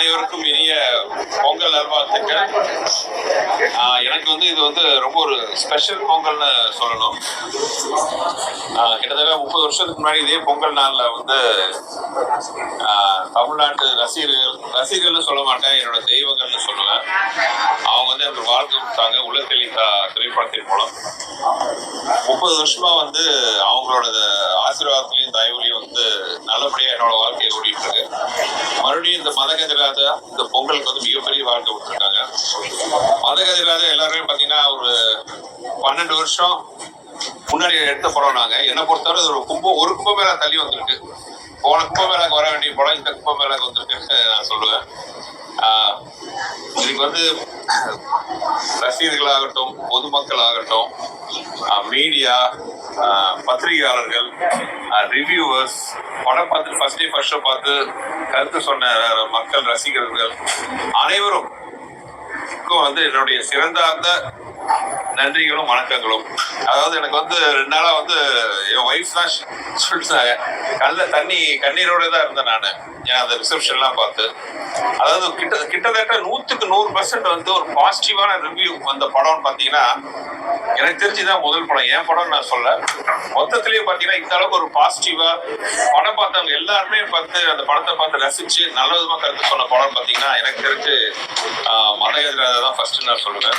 அனைவருக்கும் இனிய பொங்கல் நல்வாழ்த்துக்கள். எனக்கு வந்து இது வந்து ரொம்ப ஒரு ஸ்பெஷல் பொங்கல்னு சொல்லணும். கிட்டத்தட்ட முப்பது வருஷத்துக்கு முன்னாடி இதே பொங்கல் நாளில் வந்து தமிழ்நாட்டு ரசிகர்கள் ரசிகர்கள்னு சொல்ல மாட்டேன் என்னோட தெய்வங்கள்னு சொல்லுவேன் அவங்க வந்து எனக்கு வாழ்க்கை கொடுத்தாங்க உலகத்தெளித்தா திரைப்படத்தின் மூலம். முப்பது வருஷமா வந்து அவங்களோட ஆசீர்வாதத்திலையும் தயவுலையும் வந்து நல்லபடியாக என்னோட வாழ்க்கையை ஓடிட்டு இருக்கு. மறுபடியும் இந்த மதகதிராஜா இந்த பொங்கலுக்கு வந்து மிகப்பெரிய வாழ்க்கை கொடுத்துருக்காங்க. மதகதிராஜா எல்லாருமே பாத்தீங்கன்னா ஒரு பன்னெண்டு வருஷம் முன்னாடி எடுத்த படம் நாங்க. என்னை பொறுத்தவரை ஒரு கும்பம் ஒரு கும்பமேளா தள்ளி வந்திருக்கு. போன கும்பமேளாக்கு வர வேண்டிய படம் இந்த கும்பமேளாக்கு வந்திருக்குன்னு நான் சொல்லுவேன். இதுக்கு வந்து ரசிகர்களாகட்டும் பொதுமக்கள் ஆகட்டும் மீடியா பத்திரிகையாளர்கள் ரிவ்யூவர்ஸ் படம் பார்த்து ஃபர்ஸ்ட் டே ஃபர்ஸ்ட் பார்த்து கருத்து சொன்ன மக்கள் ரசிகர்கள் அனைவரும் க்கும் வந்து என்னுடைய சிறந்தார்ந்த நன்றிகளும் வணக்கங்களும். அதாவது எனக்கு வந்து ரெண்டு நாளா வந்து என் ஒய்ஃப் தான் சொல்லிட்டாங்க. கல்ல தண்ணி கண்ணீரோட தான் இருந்தேன் நான். ஏன் அந்த ரிசப்ஷன்லாம் பார்த்து. அதாவது கிட்ட கிட்டத்தட்ட நூற்றுக்கு நூறு பர்சன்ட் வந்து ஒரு பாசிட்டிவான ரிவ்யூ வந்த படம்னு பார்த்தீங்கன்னா எனக்கு தெரிஞ்சுதான் முதல் படம். என் படம்னு நான் சொல்ல மொத்தத்திலேயே பார்த்தீங்கன்னா இந்த அளவுக்கு ஒரு பாசிட்டிவா படம் பார்த்தவங்க எல்லாருமே பார்த்து அந்த படத்தை பார்த்து ரசிச்சு நல்ல விதமாக கருத்து சொன்ன படம் பார்த்தீங்கன்னா எனக்கு தெரிஞ்சு மழை மதகதிராஜா தான் ஃபர்ஸ்ட் நான் சொல்லுவேன்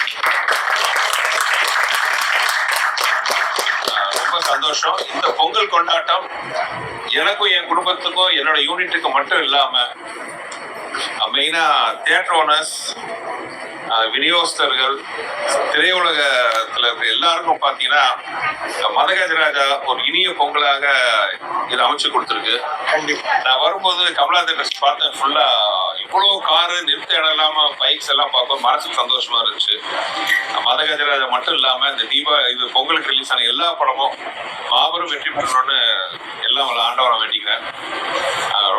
ரொம்ப சந்தோஷம். இந்த பொங்கல் கொண்டாட்டம் எனக்கும் என் குடும்பத்துக்கும் என்னோட யூனிட்டுக்கு மட்டும் இல்லாம மெயினா தியேட்டர் ஓனர்ஸ் விநியோகஸ்தர்கள் திரையுலகத்துல இருக்க எல்லாருக்கும் பாத்தீங்கன்னா மதகஜராஜா ஒரு இனிய பொங்கலாக இது அமைச்சு கொடுத்துருக்கு. நான் வரும்போது கமலா தேட்டர்ஸ் பார்த்தேன் ஃபுல்லா இவ்வளவு காரு நிறுத்த இடம் இல்லாம பைக்ஸ் எல்லாம் பார்க்கும் மனசுக்கு சந்தோஷமா இருந்துச்சு. மதகஜராஜா மட்டும் இல்லாம இந்த தீபா இது பொங்கலுக்கு ரிலீஸ் ஆன எல்லா படமும் மாபெரும் வெற்றி பெற்றோன்னு எல்லாம் உங்களை ஆண்டவரை வேண்டிக்கிறேன்.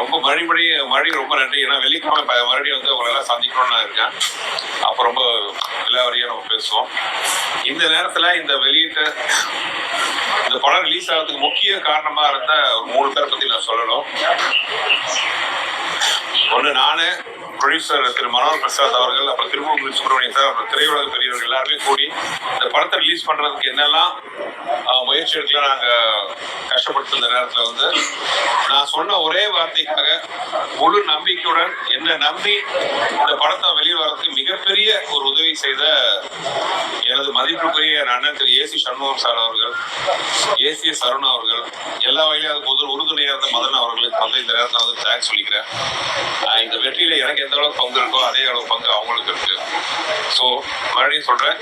ரொம்ப மறுபடியும் மறுபடியும் ரொம்ப நன்றி. ஏன்னா வெள்ளிக்கிழமை மறுபடியும் வந்து உங்களை எல்லாம் சந்திக்கணும்னு நான் இருக்கேன். அப்போ ரொம்ப எல்லா நம்ம பேசுவோம். இந்த நேரத்துல இந்த வெளியீட்டு இந்த படம் ரிலீஸ் ஆகிறதுக்கு முக்கிய காரணமா இருந்த ஒரு மூணு பேர் பத்தி நான் சொல்லணும். ஒண்ணு நானு ப்ரொடியூசர் திரு மனோகர் பிரசாத் அவர்கள் அப்புறம் திருமூர்த்தி சுப்பிரமணியன் சார் அப்புறம் திரையுலக பெரியவர்கள் எல்லாருமே கூடி இந்த படத்தை ரிலீஸ் பண்றதுக்கு என்னெல்லாம் முயற்சி எடுக்கலாம் நாங்க கஷ்டப்பட்டு இந்த நேரத்துல வந்து நான் சொன்ன ஒரே வார்த்தைக்காக முழு நம்பிக்கையுடன் என்ன நம்பி இந்த படத்தை வெளியே வரதுக்கு மிகப்பெரிய ஒரு உதவி செய்த எனது மதிப்புக்குரிய அண்ணன் திரு ஏசி சண்முகம் சார் அவர்கள் ஏசிஎஸ் அருண் அவர்கள் எல்லா வகையிலும் அதுக்கு முதல் உறுதுணையாக இருந்த மதன் அவர்களுக்கு வந்து இந்த நேரத்தில் வந்து தேங்க்ஸ் சொல்லிக்கிறேன். இந்த வெற்றியில எனக்கு எந்த அளவுக்கு பங்கு இருக்கோ அதே அளவு பங்கு அவங்களுக்கு இருக்கு. ஸோ மறுபடியும் சொல்றேன்.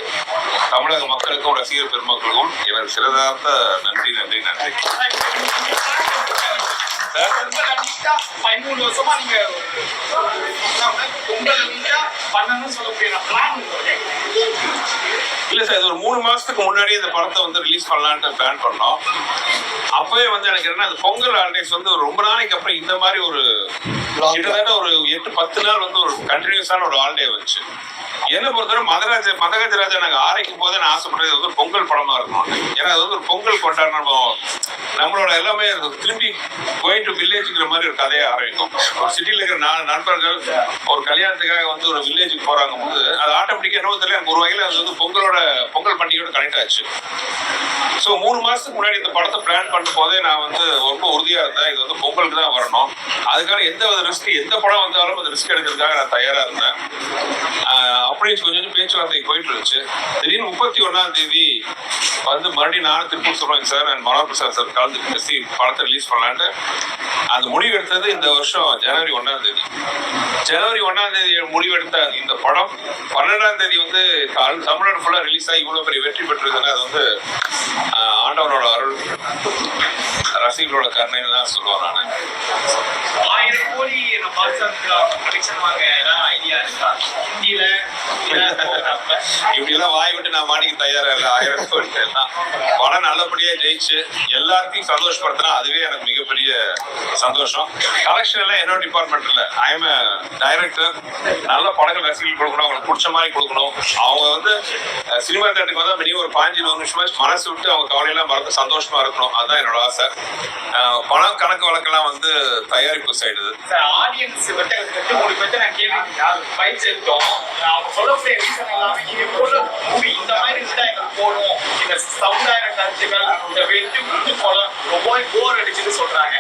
தமிழக மக்களுக்கும் ரசிகர் பெருமக்களுக்கும் எனது சிறந்தார்ந்த நன்றி நன்றி நன்றி. பதிமூணு வருஷமா நீங்க இல்ல சார் இது ஒரு மூணு மாசத்துக்கு முன்னாடி இந்த படத்தை வந்து ரிலீஸ் பண்ணலான்ட்டு பிளான் பண்ணோம். அப்பவே வந்து எனக்கு என்ன அந்த பொங்கல் ஹாலிடேஸ் வந்து ரொம்ப நாளைக்கு அப்புறம் இந்த மாதிரி ஒரு கிட்டத்தட்ட ஒரு எட்டு பத்து நாள் வந்து ஒரு கண்டினியூஸான ஒரு ஹாலிடே வந்துச்சு. என்ன பொறுத்தவரை மதராஜ மதகஜராஜா நாங்க ஆரைக்கும் போது நான் ஆசைப்படுறது வந்து ஒரு பொங்கல் படமா இருக்கணும் ஏன்னா அது வந்து ஒரு பொங்கல் கொண்டாடுற நம்மளோட எல்லாமே திரும்பி கோயிங் டு வில்லேஜுங்கிற மாதிரி ஒரு கதையை ஆரம்பிக்கும். ஒரு சிட்டியில் இருக்கிற நான் நண்பர்கள் ஒரு கல்யாணத்துக்காக வந்து ஒரு வில்லேஜுக்கு போறாங்க போது அது ஆட்டோமேட்டிக்காக என்ன தெரியல எனக்கு ஒரு வகையில் அது வந்து பொங்கலோட பொங்கல் பண்டிகையோட கனெக்ட் ஆச்சு. ஸோ மூணு மாதத்துக்கு முன்னாடி இந்த படத்தை பிளான் பண்ணும் போதே நான் வந்து ரொம்ப உறுதியாக இருந்தேன். இது வந்து பொங்கலுக்கு தான் வரணும். அதுக்கான எந்த வித ரிஸ்க் எந்த படம் வந்தாலும் அந்த ரிஸ்க் எடுக்கிறதுக்காக நான் தயாராக இருந்தேன். அப்படியே அப்படின்னு கொஞ்சம் கொஞ்சம் பேச்சுவார்த்தை போயிட்டு இருந்துச்சு. திடீர்னு முப்பத்தி ஒன்றாம் தேதி வந்து மறுபடியும் நான் திருப்பூர் சொல்கிறேன் sir and Manohar Prasad sir வந்து பேசி படத்தை ரிலீஸ் பண்ணலான்ட்டு அந்த முடிவு எடுத்தது இந்த வருஷம் ஜனவரி ஒன்றாம் தேதி. ஜனவரி ஒன்றாம் தேதி முடிவெடுத்த இந்த படம் பன்னெண்டாம் தேதி வந்து தமிழ்நாடு ஃபுல்லாக ரிலீஸ் ஆகி இவ்வளோ பெரிய வெற்றி பெற்றிருக்குன்னா அது வந்து ஆண்டவனோட அருள் ரசிகர்களோட கருணைன்னு தான் சொல்லுவேன் நான். ஆயிரம் கோடி நம்ம பாக்ஸ் ப்ரொடிக்ஷன் வாங்க ஏதாவது ஹிந்தியில போகிறப்ப இப்படி எல்லாம் வாய் விட்டு நான் மாடிக்கு தயாரா இல்லை. ஆயிரம் கோடி எல்லாம். படம் நல்லபடியா ஜெயிச்சு எல்லாத்தையும் சந்தோஷப்படுத்தினா அதுவே எனக்கு மிகப்பெரிய சந்தோஷம். கலெக்ஷன் எல்லாம் என்னோட டிபார்ட்மெண்ட் இல்ல. ஐ டைரக்டர் நல்ல படங்கள் ரசிகர்கள் கொடுக்கணும். அவங்களுக்கு பிடிச்ச மாதிரி கொடுக்கணும். அவங்க வந்து சினிமா தேட்டருக்கு வந்து மினிமம் ஒரு பாஞ்சு இருபது நிமிஷமா மனசு விட்டு அவங்க கவலையெல்லாம் மறந்து சந்தோஷமா இருக்கணும். அதுதான் என்னோட ஆசை. பணம் கணக்கு வழக்கெல்லாம் வந்து தயாரிப்பு சைடு ஆடியன்ஸ் மூணு பேர்த்த நான் கேள்வி பயிற்சி எடுத்தோம்? அவங்க சொல்லக்கூடிய ரீசன் எல்லாமே நீங்க போடுற மூவி இந்த மாதிரி இருந்தா எங்களுக்கு போடும் இந்த சமுதாய கருத்துக்கள் இந்த வெற்றி குண்டு படம் போர் அடிச்சுன்னு சொல்றாங்க.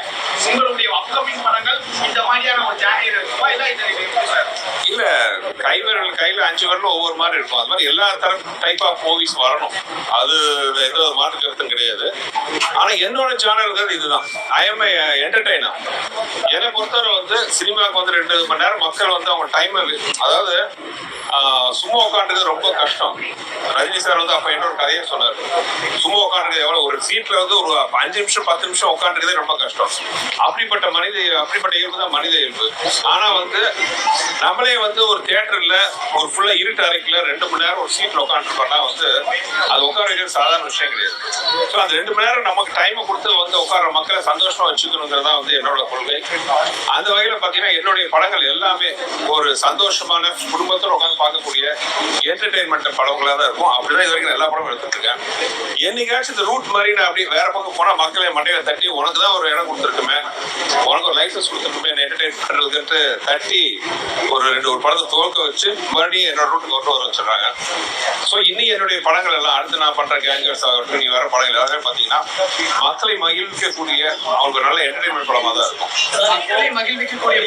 உங்களுடைய அப்கமிங் படங்கள் இந்த மாதிரியான ஒரு ஜானியர் இருக்குமா? இல்ல இது சார்? இல்ல கைவிரல் கையில அஞ்சு விரல் ஒவ்வொரு மாதிரி இருக்கும். அது மாதிரி எல்லா தரம் டைப் ஆஃப் மூவிஸ் வரணும். அது எந்த ஒரு மாற்று கருத்தும் கிடையாது. ஆனா என்னோட சேனல்கள் இதுதான். ஐ எம் என்டர்டைனர் என்னை பொறுத்தவரை வந்து சினிமாவுக்கு வந்து ரெண்டு மணி நேரம் மக்கள் வந்து அவங்க டைம் அதாவது சும்மா உட்காந்துருக்கிறது ரொம்ப கஷ்டம். ரஜினி சார் வந்து அப்ப என்னோட கதையை சொன்னார். சும்மா உட்காந்துருக்கிறது எவ்வளவு? ஒரு சீட்ல வந்து ஒரு அஞ்சு நிமிஷம் பத்து நிமிஷம் உட்காந்துருக்கிறதே ரொம்ப கஷ்டம். அப்படிப்பட்ட மனித அப்படிப்பட்ட இயல்பு தான் மனித இயல்பு. ஆனா வந்து நம்மளே வந்து ஒரு தியேட்டர்ல ஒரு ஃபுல்லா இருட்டு அறைக்குல ரெண்டு மணி நேரம் ஒரு சீட்ல உட்காந்துருக்கோம்னா வந்து அது உட்கார வைக்கிறது சாதாரண விஷயம் கிடையாது. ஸோ அந்த ரெண்டு மணி நேரம் நமக்கு டைமை கொடுத்து வந்து உட்கார மக்களை சந்தோஷமா வச்சுக்கணுங்கிறதா வந்து என்னோட கொள்கை. அந்த வகையில் பார்த்தீங்கன்னா என்னுடைய படங்கள் எல்லாமே ஒரு சந்தோஷமான குடும்பத்தோடு உட்காந்து பார்க்கக்கூடிய என்டர்டைன்மெண்ட் படங்களாக தான் இருக்கும். அப்படிதான் இது வரைக்கும் எல்லா படமும் எடுத்துட்டு இருக்கேன். என்னைக்காச்சும் இந்த ரூட் மாதிரி நான் அப்படியே வேற பக்கம் போனால் மக்களை மண்டையில தட்டி உனக்கு தான் ஒரு இடம் கொடுத்துருக்குமே. உனக்கு ஒரு லைசன்ஸ் கொடுத்துருக்குமே என்ன என்டர்டைன் பண்ணுறதுக்கு தட்டி ஒரு ரெண்டு ஒரு படத்தை துவக்க வச்சு மறுபடியும் என்னோட ரூட்டுக்கு கொண்டு வர வச்சிடுறாங்க. ஸோ இன்னைக்கு என்னுடைய படங்கள் எல்லாம் அடுத்து நான் பண்ற கேங்கர்ஸ் ஆகட்டும் நீ வேற படங்கள் எல்லாமே பாத்தீங்கன்னா மக்களை மகிழ்விக்கக்கூடிய அவங்களுக்கு நல்ல என்டர்டைன்மெண்ட் படமாக தான் இருக்கும். மகிழ்விக்கக்கூடிய